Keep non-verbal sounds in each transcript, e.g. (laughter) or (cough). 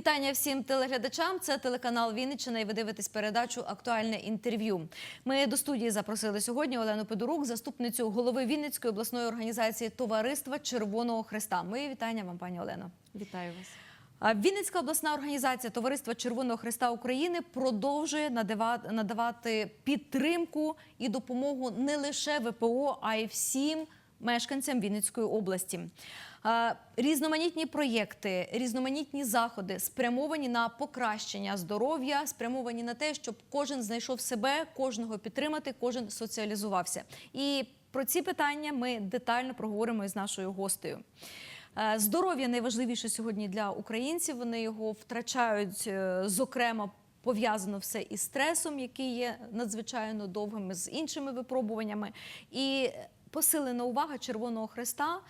Вітання всім телеглядачам. Це телеканал Вінниччина і ви дивитесь передачу Актуальне інтерв'ю. Ми до студії запросили сьогодні Олену Педорук, заступницю голови Вінницької обласної організації Товариства Червоного Христа. Мої вітання вам, пані Олено. Вітаю вас. Вінницька обласна організація Товариства Червоного Христа України продовжує надава- надавати підтримку і допомогу не лише ВПО, а й всім мешканцям Вінницької області. Різноманітні проєкти, різноманітні заходи спрямовані на покращення здоров'я, спрямовані на те, щоб кожен знайшов себе, кожного підтримати, кожен соціалізувався. І про ці питання ми детально проговоримо із нашою гостею. Е, Здоров'я найважливіше сьогодні для українців. Вони його втрачають, е, зокрема. Пов'язано все із стресом, який є надзвичайно довгим, з іншими випробуваннями, і посилена увага Червоного Христа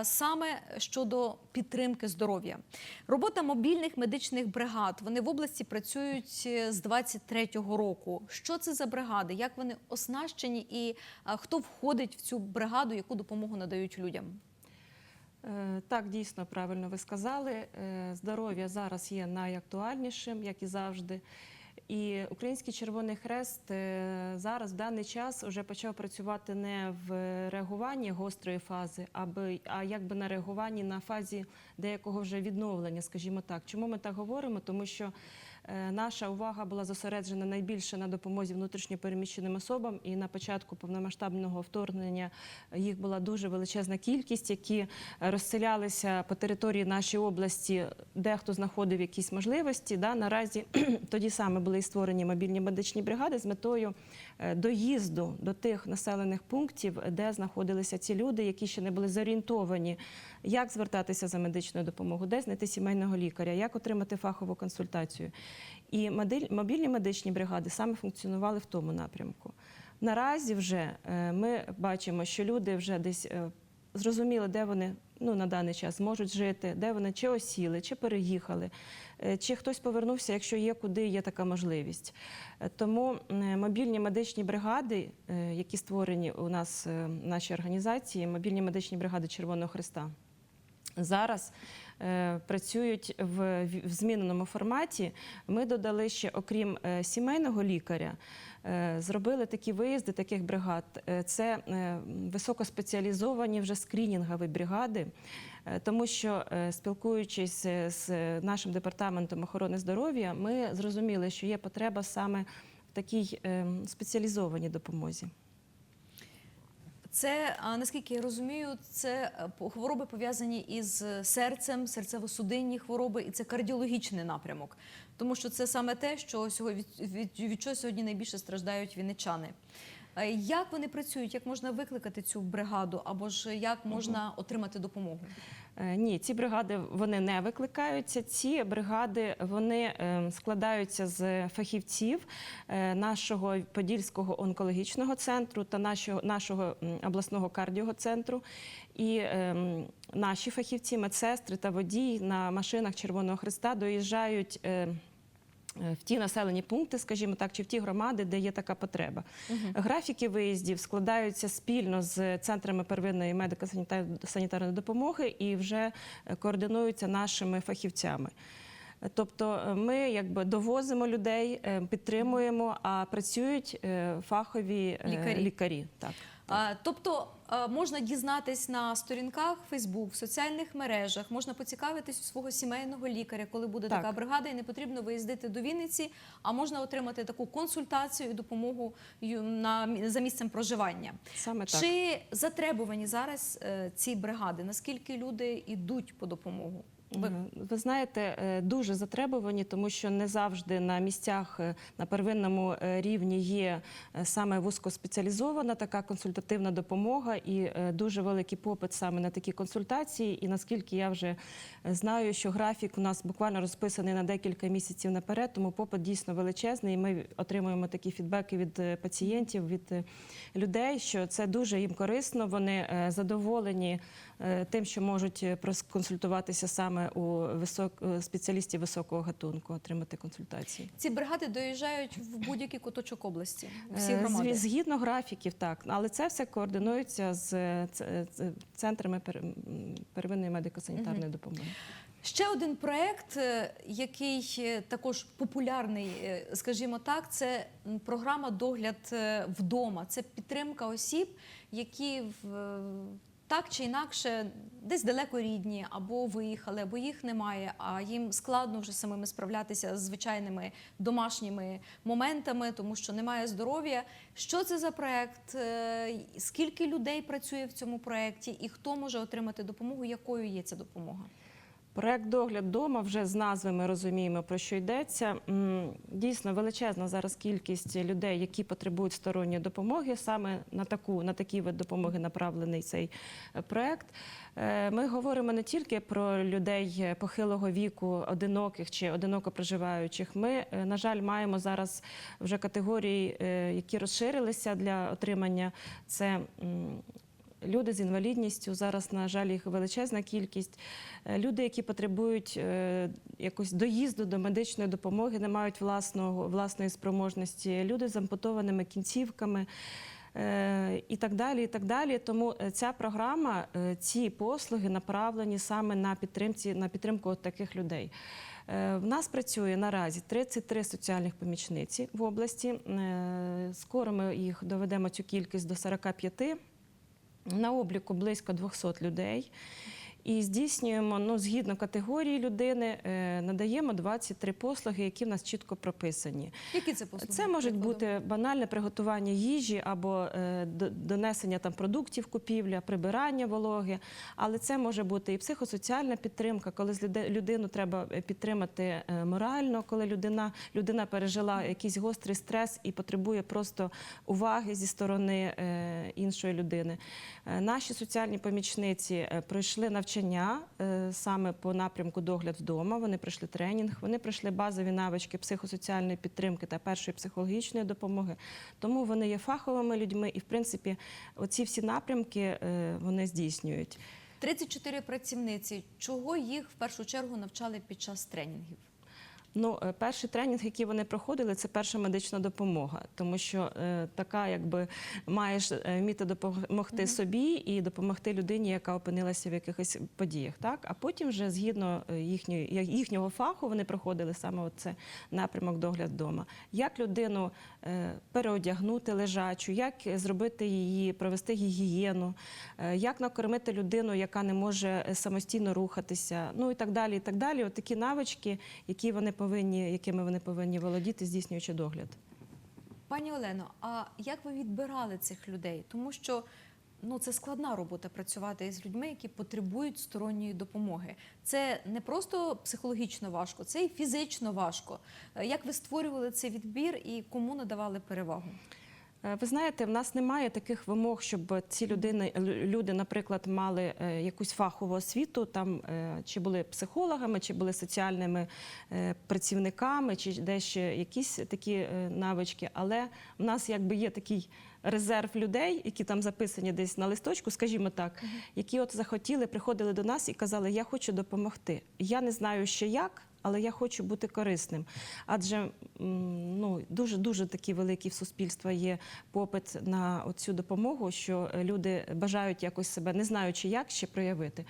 е, саме щодо підтримки здоров'я. Робота мобільних медичних бригад. Вони в області працюють е, з 23-го року. Що це за бригади? Як вони оснащені, і е, хто входить в цю бригаду, яку допомогу надають людям? Так, дійсно правильно ви сказали. Здоров'я зараз є найактуальнішим, як і завжди. І Український Червоний Хрест е, зараз в даний час вже почав працювати не в реагуванні гострої фази, а якби на реагуванні на фазі деякого вже відновлення, скажімо так. Чому ми так говоримо? Тому що наша увага була зосереджена найбільше на допомозі внутрішньопереміщеним особам, і на початку повномасштабного вторгнення їх була дуже величезна кількість, які е, розселялися по території нашої області, дехто знаходив якісь можливості. Да, наразі (clears throat) тоді саме були створені мобільні медичні бригади з метою е, доїзду до тих населених пунктів, де знаходилися ці люди, які ще не були зорієнтовані, як звертатися за медичною допомогою, де знайти сімейного лікаря, як отримати фахову консультацію. І мобільні медичні бригади саме функціонували в тому напрямку. Наразі вже е, ми бачимо, що люди вже десь е, зрозуміли, де вони ну, на даний час можуть жити, де вони чи осіли, чи переїхали, е, чи хтось повернувся, якщо є куди є така можливість. Е, Тому е, мобільні медичні бригади, які створені у нас в нашій організації, мобільні медичні бригади Червоного Христа. Зараз працюють в, зміненому форматі. Ми додали ще, окрім е, сімейного лікаря, е, зробили такі виїзди таких бригад. Е, Це е, високоспеціалізовані вже скринінгові бригади, е, тому що е, спілкуючись е, з нашим департаментом охорони здоров'я, ми зрозуміли, що є потреба саме в такій е, спеціалізованій допомозі. Це, наскільки я розумію, це е, хвороби пов'язані із серцем, серцево-судинні хвороби, і це кардіологічний напрямок. Тому що це саме те, що сьогодні від, від, від чого сьогодні найбільше страждають вінничани. Е, Як вони працюють? Як можна викликати цю бригаду, або ж як можна отримати допомогу? Е, Ні, ці бригади вони не викликаються. Ці бригади вони е, складаються з фахівців е, нашого Подільського онкологічного центру та нашого, нашого обласного кардіоцентру. І е, наші фахівці, медсестри та водії на машинах Червоного Христа доїжджають. Е, В ті населені пункти, скажімо так, чи в ті громади, де є така потреба. Графіки виїздів складаються спільно з центрами первинної медико-санітарної допомоги і вже е, координуються нашими фахівцями. Тобто е, ми якби довозимо людей, підтримуємо, а працюють фахові Лікарі. лікарі. Так. Тобто можна дізнатись на сторінках Фейсбук, в соціальних мережах, можна поцікавитись у свого сімейного лікаря, коли буде Так. така бригада, і не потрібно виїздити до Вінниці, а можна отримати таку консультацію і допомогу на за місцем проживання. Саме так. Чи затребувані зараз е, ці бригади? Наскільки люди йдуть по допомогу? Ви- Ви знаєте, е, дуже затребувані, тому що не завжди на місцях е, на первинному е, рівні є саме вузькоспеціалізована така консультативна допомога і дуже великий попит саме на такі консультації. І наскільки я вже знаю, що графік у нас буквально розписаний на декілька місяців наперед, тому попит дійсно величезний. І ми отримуємо такі фідбеки від пацієнтів, від людей, що це дуже їм корисно. Вони задоволені тим, що можуть е, проконсультуватися саме у висок... е, спеціалістів високого гатунку, отримати консультації. Ці бригади доїжджають в будь-який куточок області, всі Е, громади. Згідно графіків, так, але це все координується з е, е, центрами первинної медико-санітарної допомоги. Ще один проект, е, який е, також популярний, е, скажімо так, це програма Догляд е, вдома. Це підтримка осіб, які в, е, так чи інакше десь далеко рідні, або виїхали, або їх немає, а їм складно вже самими справлятися з звичайними домашніми моментами, тому що немає здоров'я. Що це за проект? Е, Скільки людей працює в цьому проекті, і хто може отримати допомогу? Якою є ця допомога? Проект догляд дома вже з назви ми розуміємо про що йдеться. Дійсно величезна зараз кількість людей, які потребують сторонньої допомоги. Саме на таку на такий вид допомоги направлений цей е, проект. Е, Ми говоримо не тільки про людей е, похилого віку, одиноких чи одиноко проживаючих. Ми, на жаль, маємо зараз вже категорії, які розширилися для отримання. Це Люди з інвалідністю зараз, на жаль, їх величезна кількість. Е, Люди, які потребують е, якось доїзду до медичної допомоги, не мають власного, власної спроможності. Люди з ампутованими кінцівками. е, І так далі, і так далі. Тому ця програма, ці послуги направлені саме на підтримці на підтримку таких людей. В нас працює наразі 33 соціальних помічниці в області. Скоро ми їх доведемо цю кількість до 45. На обліку близько 200 людей. І здійснюємо ну, згідно категорії людини, е, надаємо 23 послуги, які в нас чітко прописані. Які це послуги? Це можуть бути банальне приготування їжі або е, донесення там продуктів купівля, прибирання вологи, але це може бути і психосоціальна підтримка, коли людину треба е, підтримати морально, коли людина, людина пережила якийсь гострий стрес і потребує просто уваги зі сторони іншої людини. Наші соціальні помічниці пройшли навчання е, саме по напрямку догляд вдома. Вони пройшли тренінг, вони пройшли базові навички психосоціальної підтримки та першої психологічної допомоги. Тому вони є фаховими людьми, і в принципі, оці всі напрямки е, вони здійснюють. 34 працівниці. Чого їх в першу чергу навчали під час тренінгів? Ну, е, перший тренінг, який вони проходили, це перша медична допомога, тому що е, така, якби маєш е, вміти допомогти собі і допомогти людині, яка опинилася в якихось подіях. Так, а потім, вже згідно е, їхньої їхнього фаху, вони проходили саме оце напрямок догляд вдома. Як людину е, переодягнути лежачу, як зробити її, провести гігієну, е, як накормити людину, яка не може самостійно рухатися, ну і так далі. І так далі. От такі навички, які вони повинні, якими вони повинні володіти, здійснюючи догляд. Пані Олено, а як ви відбирали цих людей? Тому що ну, це складна робота працювати з людьми, які потребують сторонньої допомоги. Це не просто психологічно важко, це і фізично важко. Е, Як ви створювали цей відбір і кому надавали перевагу? Е, Ви знаєте, в нас немає таких вимог, щоб ці людини, люди, наприклад, мали е, якусь фахову освіту, там е, чи були психологами, чи були соціальними працівниками, чи десь ще якісь такі навички. Але в нас якби є такий резерв людей, які там записані десь на листочку, скажімо так, які от захотіли, приходили до нас і казали, я хочу допомогти. Я не знаю ще як. Але я хочу бути корисним, адже ну дуже дуже такий великий в суспільства є попит на цю допомогу, що люди бажають якось себе, не знаючи як ще проявити.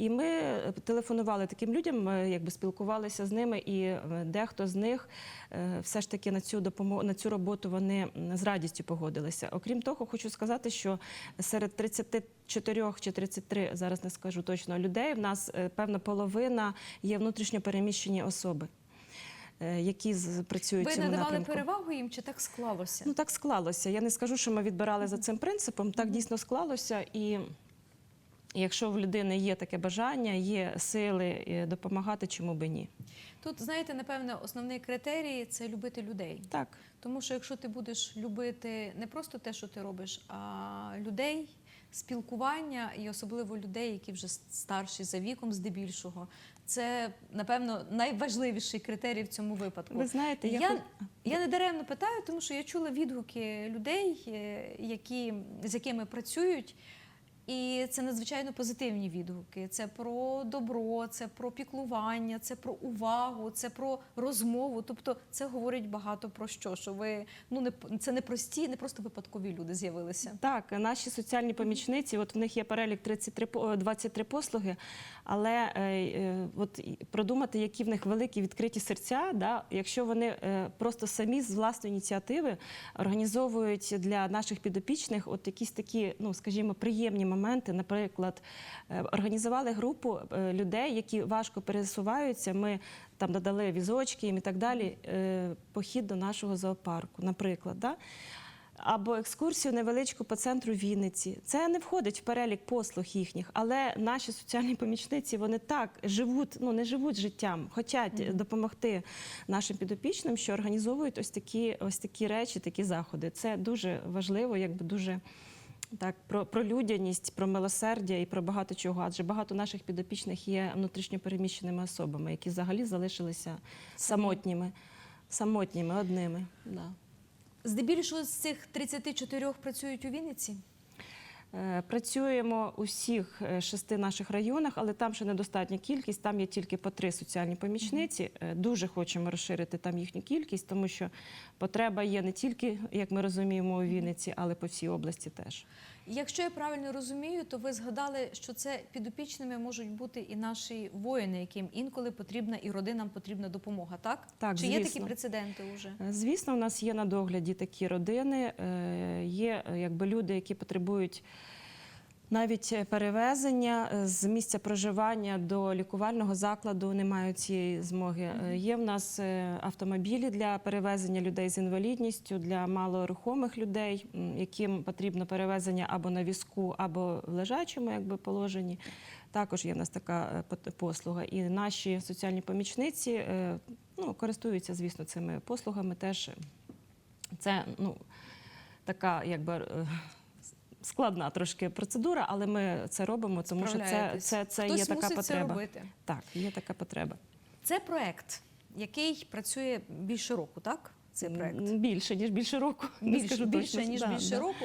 І ми е, телефонували таким людям, якби спілкувалися з ними, і е, дехто з них е, все ж таки на цю допомогу на цю роботу вони з радістю погодилися. Окрім того, хочу сказати, що серед 34 чи 33, зараз не скажу точно людей, в нас певна половина є внутрішньо переміщені особи. Які працюють Ви цьому надавали напрямку. перевагу їм чи так склалося? Ну так склалося. Я не скажу, що ми відбирали за цим принципом. Так дійсно склалося. І якщо в людини є таке бажання, є сили е, допомагати, чому би ні? Тут, знаєте, напевне, основний критерій це любити людей. Так. Тому що якщо ти будеш любити не просто те, що ти робиш, а людей, спілкування і особливо людей, які вже старші за віком, здебільшого, це напевно найважливіший критерій в цьому випадку. Ви знаєте, я, я, я не даремно питаю, тому що я чула відгуки людей, е, які, з якими працюють. І це надзвичайно позитивні відгуки. Це про добро, це про піклування, це про увагу, це про розмову. Тобто, це говорить багато про що. Що ви ну не це не прості, не просто випадкові люди з'явилися. Так, наші соціальні помічниці, от в них є перелік 33, по- 23 послуги, але е, е, от продумати, які в них великі відкриті серця, да, якщо вони е, просто самі з власної ініціативи організовують для наших підопічних от якісь такі, ну скажімо, приємні моменти. Наприклад, е, організували групу е, людей, які важко пересуваються. Ми там додали візочки їм і так далі. е, Похід до нашого зоопарку, наприклад. Да? або екскурсію невеличку по центру Вінниці. Це не входить в перелік послуг їхніх, але наші соціальні помічниці вони так живуть, ну не живуть життям, хочуть допомогти нашим підопічним, що організовують ось такі, ось такі речі, такі заходи. Це дуже важливо, якби дуже. Так, про, про людяність, про милосердя і про багато чого. Адже багато наших підопічних є внутрішньопереміщеними особами, які взагалі залишилися самотніми, самотніми одними. Да. Здебільшого з цих 34 працюють у Вінниці. Е, Працюємо у всіх е, шести наших районах, але там ще недостатня кількість. Там є тільки по три соціальні помічниці. Е, Дуже хочемо розширити там їхню кількість, тому що потреба є не тільки, як ми розуміємо, у Вінниці, але по всій області теж. Якщо я правильно розумію, то ви згадали, що це підопічними можуть бути і наші воїни, яким інколи потрібна і родинам потрібна допомога. Так Так, чи є такі прецеденти вже? Е, Звісно, у нас є на догляді такі родини. е, Є е, якби люди, які потребують. Навіть е, перевезення е, з місця проживання до лікувального закладу не мають цієї змоги. Е, Є в нас автомобілі для перевезення людей з інвалідністю, для малорухомих людей, яким потрібно перевезення або на візку, або в лежачому якби, положенні. Також є в нас така послуга. І наші соціальні помічниці ну, користуються, звісно, цими послугами. Теж це ну, така якби. Складна трошки процедура, але ми це робимо, тому що це, це, це Хтось є така мусить це потреба. робити. Так, є така потреба. Це проект, який працює більше року, так? Цей проект Більше, ніж більше року. (laughs) не більше, скажу більше точно. ніж Да, більше да. року.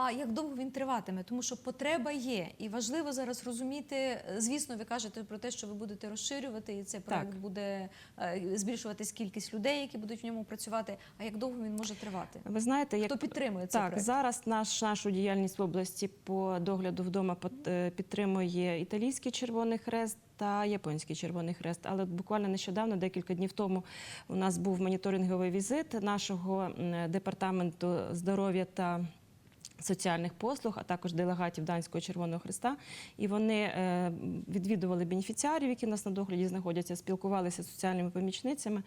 А як довго він триватиме? Тому що потреба є, і важливо зараз розуміти. е, Звісно, ви кажете про те, що ви будете розширювати, і цей проект Так. буде е, збільшуватись кількість людей, які будуть в ньому працювати. А як довго він може тривати? Ви знаєте, як Хто підтримує цей так проект? зараз наш нашу діяльність в області по догляду вдома е, підтримує італійський Червоний Хрест. Та японський Червоний Хрест, але буквально нещодавно, декілька днів тому, у нас був моніторинговий візит нашого департаменту здоров'я та соціальних послуг, а також делегатів Данського Червоного Хреста. І вони е, відвідували бенефіціарів, які в нас на догляді знаходяться, спілкувалися з соціальними помічницями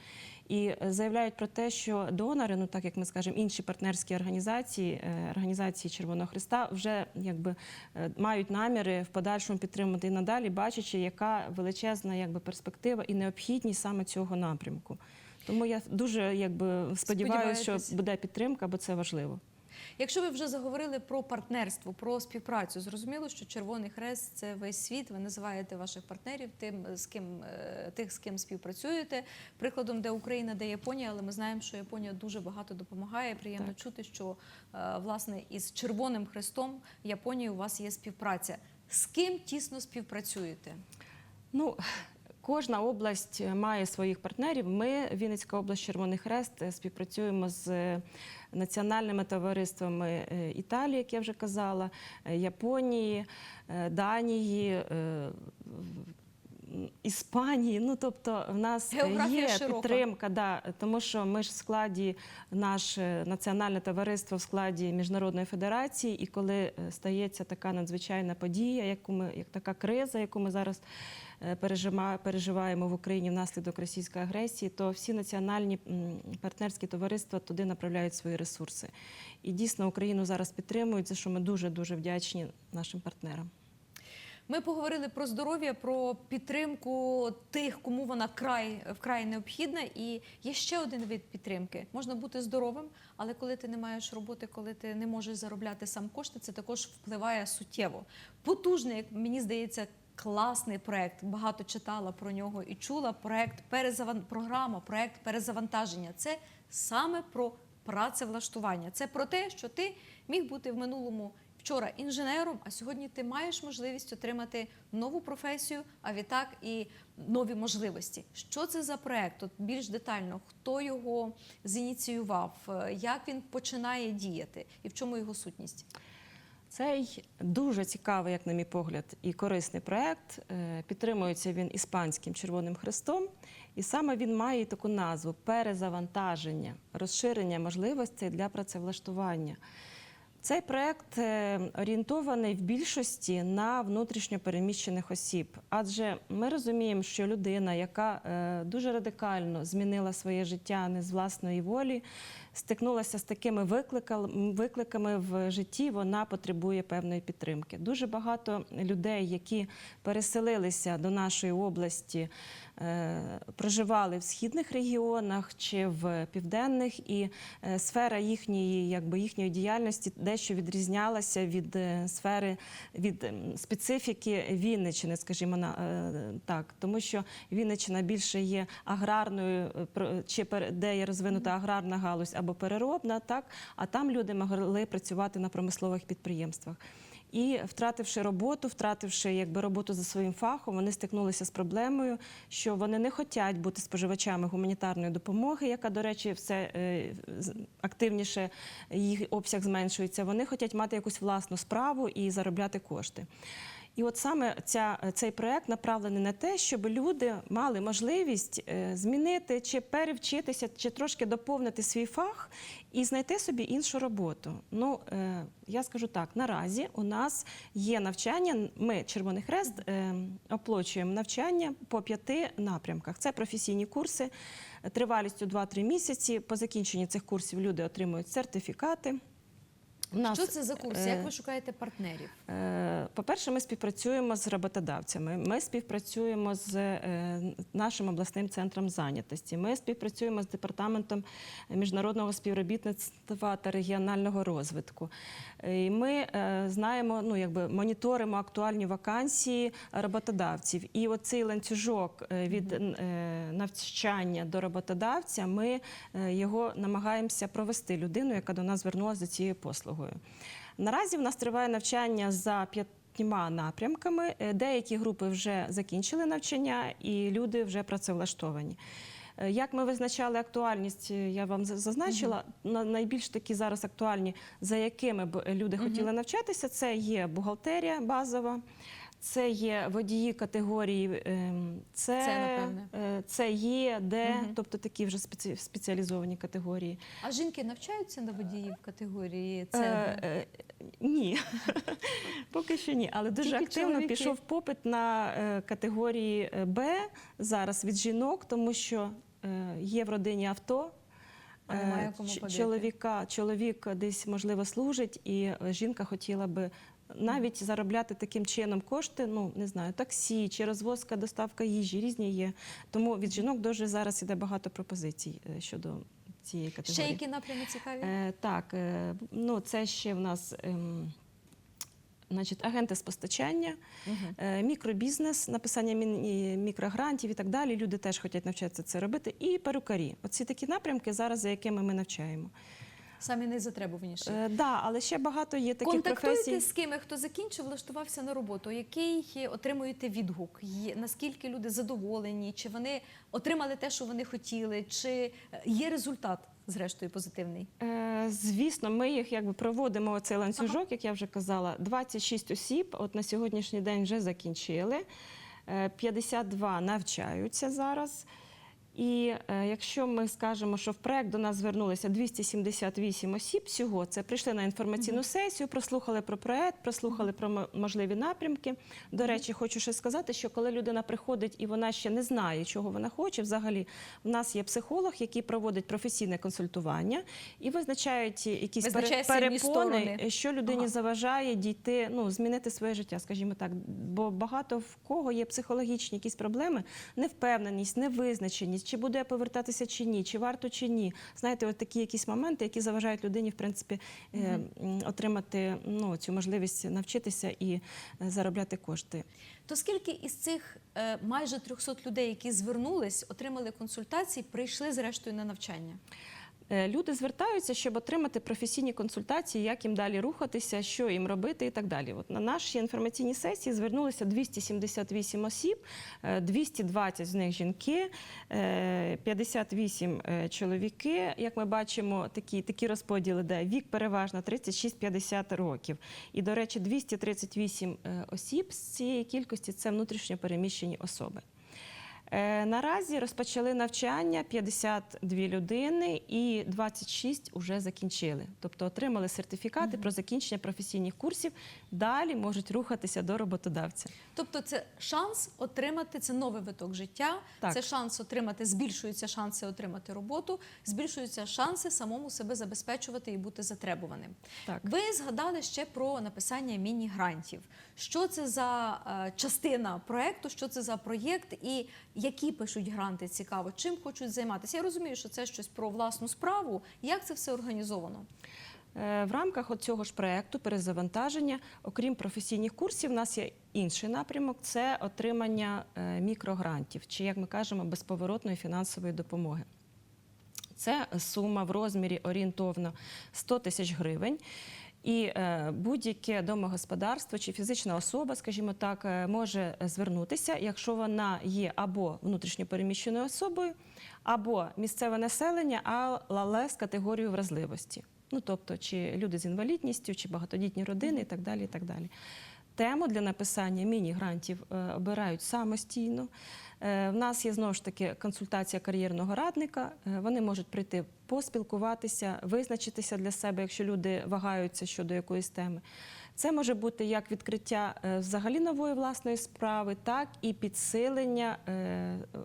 і заявляють про те, що донори, ну так як ми скажемо, інші партнерські організації, е, організації Червоного Хреста вже якби е, мають наміри в подальшому підтримувати і надалі, бачачи, яка величезна якби перспектива і необхідність саме цього напрямку. Тому я дуже якби сподіваюся, що буде підтримка, бо це важливо. Якщо ви вже заговорили про партнерство, про співпрацю, зрозуміло, що Червоний Хрест це весь світ. Ви називаєте ваших партнерів тим, з ким е, тих, з ким співпрацюєте. Прикладом, де Україна, де Японія, але ми знаємо, що Японія дуже багато допомагає. Приємно Так. чути, що е, власне із Червоним Хрестом Японією у вас є співпраця. З ким тісно співпрацюєте? Ну, кожна область має своїх партнерів. Ми, Вінницька область, Червоний Хрест, е, співпрацюємо з національними товариствами е, Італії, як я вже казала, е, Японії, е, Данії. Іспанії, ну тобто в нас Географія є широка. підтримка, да, тому що ми ж в складі наше національне товариство в складі міжнародної федерації, і коли е, стається така надзвичайна подія, яку ми як така криза, яку ми зараз е, переживаємо в Україні внаслідок російської агресії, то всі національні партнерські товариства туди направляють свої ресурси. І дійсно Україну зараз підтримують, за що ми дуже дуже вдячні нашим партнерам. Ми поговорили про здоров'я, про підтримку тих, кому вона край вкрай необхідна. І є ще один вид підтримки. Можна бути здоровим, але коли ти не маєш роботи, коли ти не можеш заробляти сам кошти, це також впливає суттєво. Потужний, як мені здається. Класний проект, багато читала про нього і чула. Проект перезаван... програма, проект перезавантаження. Це саме про працевлаштування. Це про те, що ти міг бути в минулому вчора інженером, а сьогодні ти маєш можливість отримати нову професію, а відтак і нові можливості. Що це за проект? От більш детально, хто його зініціював, е, як він починає діяти і в чому його сутність? Цей дуже цікавий, як на мій погляд, і корисний проект. Е, Підтримується він іспанським Червоним Хрестом, і саме він має таку назву перезавантаження, розширення можливостей для працевлаштування. Цей проект е, орієнтований в більшості на внутрішньо переміщених осіб, адже ми розуміємо, що людина, яка е, дуже радикально змінила своє життя не з власної волі, стикнулася з такими викликами в житті, вона потребує певної підтримки. Дуже багато людей, які переселилися до нашої області, проживали в східних регіонах чи в південних, і е, сфера їхньої, якби їхньої діяльності дещо відрізнялася від е, сфери від ем, специфіки Вінниччини, скажімо на е, так, тому що Вінниччина більше є аграрною, е, чи де є розвинута аграрна галузь або переробна, так а там люди могли працювати на промислових підприємствах. І втративши роботу, втративши якби роботу за своїм фахом, вони стикнулися з проблемою, що вони не хочуть бути споживачами гуманітарної допомоги, яка, до речі, все е, активніше їх обсяг зменшується. Вони хочуть мати якусь власну справу і заробляти кошти. І от саме ця, цей проект направлений на те, щоб люди мали можливість е, змінити чи перевчитися, чи трошки доповнити свій фах і знайти собі іншу роботу. Ну, е, я скажу так: наразі у нас є навчання. Ми, Червоний Хрест, е, оплачуємо навчання по п'яти напрямках. Це професійні курси тривалістю 2-3 місяці. По закінченні цих курсів люди отримують сертифікати. У нас, Що це за курс? е, Як ви шукаєте партнерів? Е, По-перше, ми співпрацюємо з роботодавцями. Ми співпрацюємо з е, нашим обласним центром зайнятості. Ми співпрацюємо з департаментом міжнародного співробітництва та регіонального розвитку. Е, І ми е, знаємо, ну якби моніторимо актуальні вакансії роботодавців. І оцей ланцюжок е, від е, навчання до роботодавця. Ми е, його намагаємося провести людину, яка до нас звернулася за цією послугою. Наразі в нас триває навчання за п'ятьма напрямками. Е, Деякі групи вже закінчили навчання, і люди вже працевлаштовані. Е, Як ми визначали актуальність, е, я вам за- зазначила. На- Найбільш такі зараз актуальні, за якими б люди хотіли навчатися, це є бухгалтерія базова. Це є водії категорії, ем, це, Це, напевне. е, це є, де, тобто такі вже спеці- спеціалізовані категорії. А жінки навчаються на водіїв категорії С? Е, е, ні, (laughs) поки що ні. Але дуже Тільки активно чоловіки. пішов попит на е, категорії е, Б зараз від жінок, тому що є в родині авто. Чоловіка, чоловік десь можливо служить, і жінка хотіла би навіть заробляти таким чином кошти. Ну не знаю, таксі чи розвозка, доставка їжі різні є. Тому від жінок дуже зараз іде багато пропозицій е, щодо цієї категорії. Ще які напрями цікаві? Е, так, е, ну це ще в нас. ем, Значить, агенти з постачання, е, мікробізнес, написання мікрогрантів і так далі. Люди теж хочуть навчатися це робити. І перукарі. Оці такі напрямки зараз, за якими ми навчаємо. Самі найзатребуваніші. Е, да, але ще багато є таких Контактуєте професій. з ким, хто закінчив, влаштувався на роботу. Який отримуєте відгук? Є- Наскільки люди задоволені? Чи вони отримали те, що вони хотіли? Чи е, є результат, зрештою, позитивний? Е, Звісно, ми їх якби проводимо цей ланцюжок, як я вже казала. 26 осіб от на сьогоднішній день вже закінчили. Е, 52 навчаються зараз. І е, якщо ми скажемо, що в проект до нас звернулися 278 осіб всього, це прийшли на інформаційну сесію, прослухали про проект, прослухали про можливі напрямки. До речі, хочу ще сказати, що коли людина приходить і вона ще не знає, чого вона хоче, взагалі в нас є психолог, який проводить професійне консультування і визначають якісь Визначає перепони, що людині Ага. заважає дійти, ну змінити своє життя, скажімо так. Бо багато в кого є психологічні якісь проблеми, невпевненість, невизначеність, чи буде я повертатися чи ні, чи варто чи ні. Знаєте, от такі якісь моменти, які заважають людині, в принципі, е, отримати ну, цю можливість навчитися і е, заробляти кошти. То скільки із цих е, майже 300 людей, які звернулись, отримали консультації, прийшли зрештою на навчання? Е, Люди звертаються, щоб отримати професійні консультації, як їм далі рухатися, що їм робити і так далі. От на нашій інформаційній сесії звернулося 278 осіб, е, 220 з них жінки, е, 58 е, чоловіки. Як ми бачимо, такі, такі розподіли, де вік переважно 36-50 років. І, до речі, 238 е, осіб з цієї кількості це внутрішньо переміщені особи. Е, Наразі розпочали навчання 52 людини і 26 вже закінчили. Тобто отримали сертифікати про закінчення професійних курсів. Далі можуть рухатися до роботодавця. Тобто, це шанс отримати це новий виток життя. Так. Це шанс отримати, збільшуються шанси отримати роботу, збільшуються шанси самому себе забезпечувати і бути затребуваним. Так. Ви згадали ще про написання міні-грантів. Що це за е, частина проекту, що це за проєкт і які пишуть гранти? Цікаво, чим хочуть займатися? Я розумію, що це щось про власну справу. Як це все організовано? Е, В рамках цього ж проекту перезавантаження, окрім професійних курсів, у нас є інший напрямок це отримання е, мікрогрантів, чи як ми кажемо, безповоротної фінансової допомоги. Це сума в розмірі орієнтовно 100 тисяч гривень. І е, будь-яке домогосподарство чи фізична особа, скажімо так, е, може звернутися, якщо вона є або внутрішньопереміщеною особою, або місцеве населення, але з категорією вразливості. Ну тобто, чи люди з інвалідністю, чи багатодітні родини, і так далі. І так далі. Тему для написання міні-грантів е, обирають самостійно. Е, В нас є знову ж таки консультація кар'єрного радника. Е, Вони можуть прийти поспілкуватися, визначитися для себе, якщо люди вагаються щодо якоїсь теми. Це може бути як відкриття е, взагалі нової власної справи, так і підсилення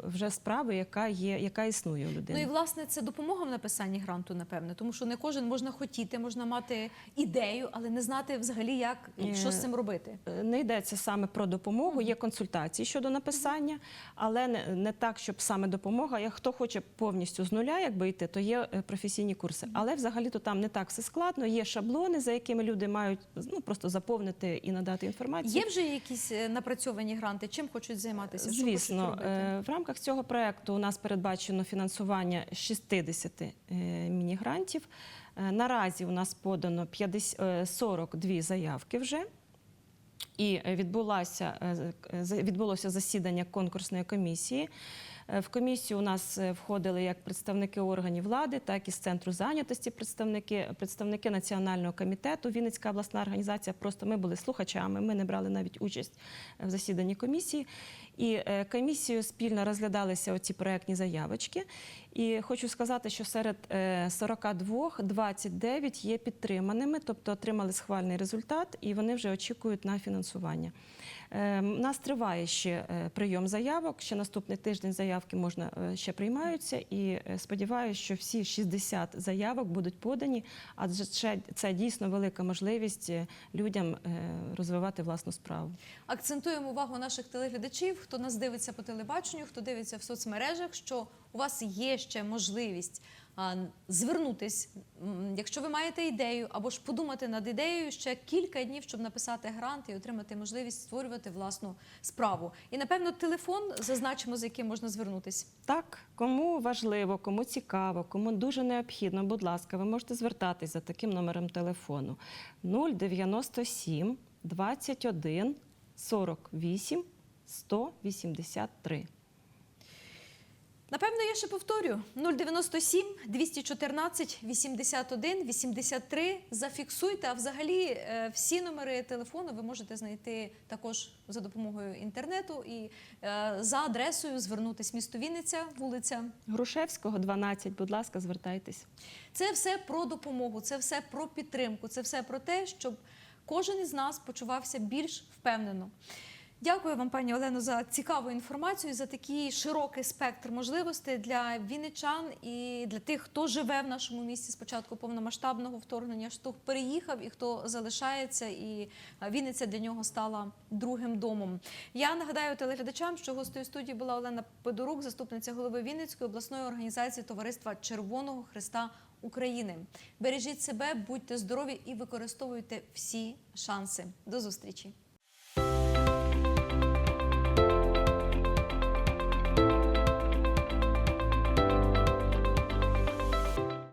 вже справи, яка є, яка існує у людини. Ну і власне це допомога в написанні гранту, напевне, тому що не кожен можна хотіти, можна мати ідею, але не знати взагалі, як що з цим робити. Не йдеться саме про допомогу, є консультації щодо написання, але не, не так, щоб саме допомога. Як хто хоче повністю з нуля, якби йти, то є е, професійні курси. Але взагалі то там не так все складно. Є шаблони, за якими люди мають ну просто заповнити і надати інформацію. Є вже якісь е, напрацьовані гранти? Чим хочуть займатися? Звісно, хочуть е, в рамках цього проекту у нас передбачено фінансування 60 е, міні-грантів. Наразі у нас подано 50, е, 42 заявки вже. І е, е, відбулося засідання конкурсної комісії. Е, В комісію у нас е, входили як представники органів влади, так і з центру зайнятості представники, представники національного комітету. Вінницька обласна організація. Просто ми були слухачами. Ми не брали навіть участь в засіданні комісії. І е, комісією спільно розглядалися оці проектні заявочки. І хочу сказати, що серед е, 42 29 є підтриманими, тобто отримали схвальний результат, і вони вже очікують на фінансування. Е, У нас триває ще е, прийом заявок. Ще наступний тиждень заявки можна е, ще приймаються. І е, сподіваюся, що всі 60 заявок будуть подані, адже це, дійсно велика можливість людям розвивати власну справу. Акцентуємо увагу наших телеглядачів, хто нас дивиться по телебаченню, хто дивиться в соцмережах, що у вас є ще можливість звернутись, якщо ви маєте ідею, або ж подумати над ідеєю ще кілька днів, щоб написати грант і отримати можливість створювати власну справу. І напевно телефон зазначимо, за яким можна звернутись. Так, кому важливо, кому цікаво, кому дуже необхідно, будь ласка, ви можете звертатись за таким номером телефону 097 21 48 183. Напевно, я ще повторю 097 214 81 83. Зафіксуйте. А взагалі е, всі номери телефону ви можете знайти також за допомогою інтернету і е, за адресою звернутись місто Вінниця, вулиця. Грушевського 12, будь ласка, звертайтесь. Це все про допомогу, це все про підтримку, це все про те, щоб кожен із нас почувався більш впевнено. Дякую вам, пані Олено, за цікаву інформацію, за такий широкий спектр можливостей для вінничан і для тих, хто живе в нашому місті з початку повномасштабного вторгнення, хто переїхав і хто залишається, і е, Вінниця для нього стала другим домом. Я нагадаю телеглядачам, що гостею студії була Олена Педорук, заступниця голови Вінницької обласної організації Товариства Червоного Христа України. Бережіть себе, будьте здорові і використовуйте всі шанси. До зустрічі.